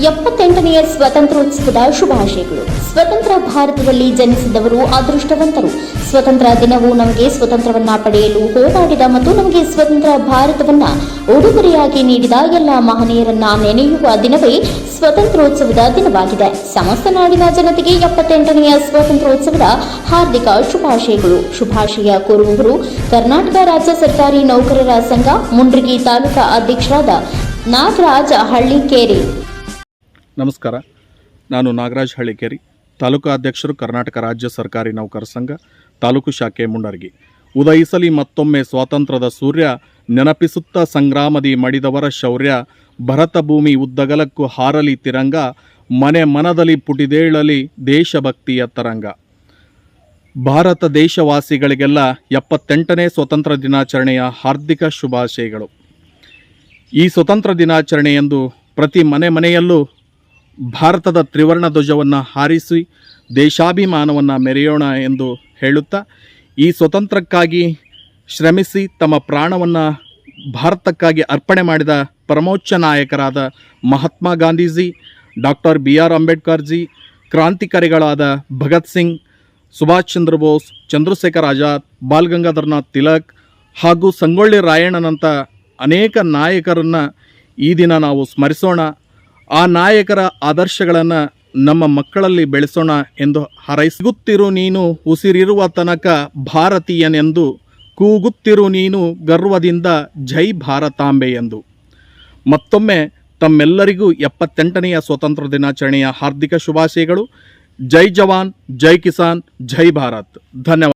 ಎಪ್ಪತ್ತೆಂಟನೆಯ ಸ್ವಾತಂತ್ರ್ಯೋತ್ಸವದ ಶುಭಾಶಯಗಳು. ಸ್ವತಂತ್ರ ಭಾರತದಲ್ಲಿ ಜನಿಸಿದವರು ಅದೃಷ್ಟವಂತರು. ಸ್ವತಂತ್ರ ದಿನವು ನಮಗೆ ಸ್ವತಂತ್ರವನ್ನ ಪಡೆಯಲು ಹೋರಾಡಿದ ಮತ್ತು ನಮಗೆ ಸ್ವತಂತ್ರ ಭಾರತವನ್ನ ಉಡುಗೊರೆಯಾಗಿ ನೀಡಿದ ಎಲ್ಲ ಮಹನೀಯರನ್ನ ನೆನೆಯುವ ದಿನವೇ ಸ್ವತಂತ್ರೋತ್ಸವದ ದಿನವಾಗಿದೆ. ಸಮಸ್ತ ನಾಡಿನ ಜನತೆಗೆ ಎಪ್ಪತ್ತೆಂಟನೆಯ ಸ್ವಾತಂತ್ರ್ಯೋತ್ಸವದ ಹಾರ್ದಿಕ ಶುಭಾಶಯಗಳು. ಶುಭಾಶಯ ಕೋರುವವರು ಕರ್ನಾಟಕ ರಾಜ್ಯ ಸರ್ಕಾರಿ ನೌಕರರ ಸಂಘ, ಮುಂಡ್ರಿಗಿ ತಾಲೂಕಾ ಅಧ್ಯಕ್ಷರಾದ ನಾಗರಾಜ ಹಳ್ಳಿಕೇರಿ. ನಮಸ್ಕಾರ. ನಾನು ನಾಗರಾಜ್ ಹಳ್ಳಿಕೇರಿ ತಾಲೂಕು ಅಧ್ಯಕ್ಷರು ಕರ್ನಾಟಕ ರಾಜ್ಯ ಸರ್ಕಾರಿ ನೌಕರ ಸಂಘ, ತಾಲೂಕು ಶಾಖೆ ಮುಂಡರ್ಗಿ. ಉದಯಿಸಲಿ ಮತ್ತೊಮ್ಮೆ ಸ್ವಾತಂತ್ರ್ಯದ ಸೂರ್ಯ, ನೆನಪಿಸುತ್ತಾ ಸಂಗ್ರಾಮದಿ ಮಡಿದವರ ಶೌರ್ಯ, ಭರತ ಭೂಮಿ ಉದ್ದಗಲಕ್ಕೂ ಹಾರಲಿ ತಿರಂಗ, ಮನೆ ಮನದಲ್ಲಿ ಪುಟಿದೇಳಲಿ ದೇಶಭಕ್ತಿಯ ತರಂಗ. ಭಾರತ ದೇಶವಾಸಿಗಳಿಗೆಲ್ಲ ಎಪ್ಪತ್ತೆಂಟನೇ ಸ್ವತಂತ್ರ ದಿನಾಚರಣೆಯ ಹಾರ್ದಿಕ ಶುಭಾಶಯಗಳು. ಈ ಸ್ವತಂತ್ರ ದಿನಾಚರಣೆಯಂದು ಪ್ರತಿ ಮನೆ ಮನೆಯಲ್ಲೂ ಭಾರತದ ತ್ರಿವರ್ಣ ಧ್ವಜವನ್ನು ಹಾರಿಸಿ ದೇಶಾಭಿಮಾನವನ್ನು ಮೆರೆಯೋಣ ಎಂದು ಹೇಳುತ್ತಾ, ಈ ಸ್ವತಂತ್ರಕ್ಕಾಗಿ ಶ್ರಮಿಸಿ ತಮ್ಮ ಪ್ರಾಣವನ್ನು ಭಾರತಕ್ಕಾಗಿ ಅರ್ಪಣೆ ಮಾಡಿದ ಪರಮೋಚ್ಚ ನಾಯಕರಾದ Mahatma Gandhiji, doctor B R Ambedkarji ಕ್ರಾಂತಿಕಾರಿಗಳಾದ Bhagat Singh, Subhash Chandra Bose, Chandrashekhar Azad, Bal Tilak ಹಾಗೂ ಸಂಗೊಳ್ಳಿ ರಾಯಣ್ಣನಂಥ ಅನೇಕ ನಾಯಕರನ್ನು ಈ ದಿನ ನಾವು ಸ್ಮರಿಸೋಣ. ಆ ನಾಯಕರ ಆದರ್ಶಗಳನ್ನು ನಮ್ಮ ಮಕ್ಕಳಲ್ಲಿ ಬೆಳೆಸೋಣ ಎಂದು ಹರೈಸುತ್ತಿರು ನೀನು ಉಸಿರಿರುವ ತನಕ ಭಾರತೀಯನೆಂದು ಕೂಗುತ್ತಿರು ನೀನು ಗರ್ವದಿಂದ ಜೈ ಭಾರತಾಂಬೆ ಎಂದು. ಮತ್ತೊಮ್ಮೆ ತಮ್ಮೆಲ್ಲರಿಗೂ ಎಪ್ಪತ್ತೆಂಟನೆಯ ಸ್ವತಂತ್ರ ದಿನಾಚರಣೆಯ ಹಾರ್ದಿಕ ಶುಭಾಶಯಗಳು. ಜೈ ಜವಾನ್, ಜೈ ಕಿಸಾನ್, ಜೈ ಭಾರತ್. ಧನ್ಯವಾದ.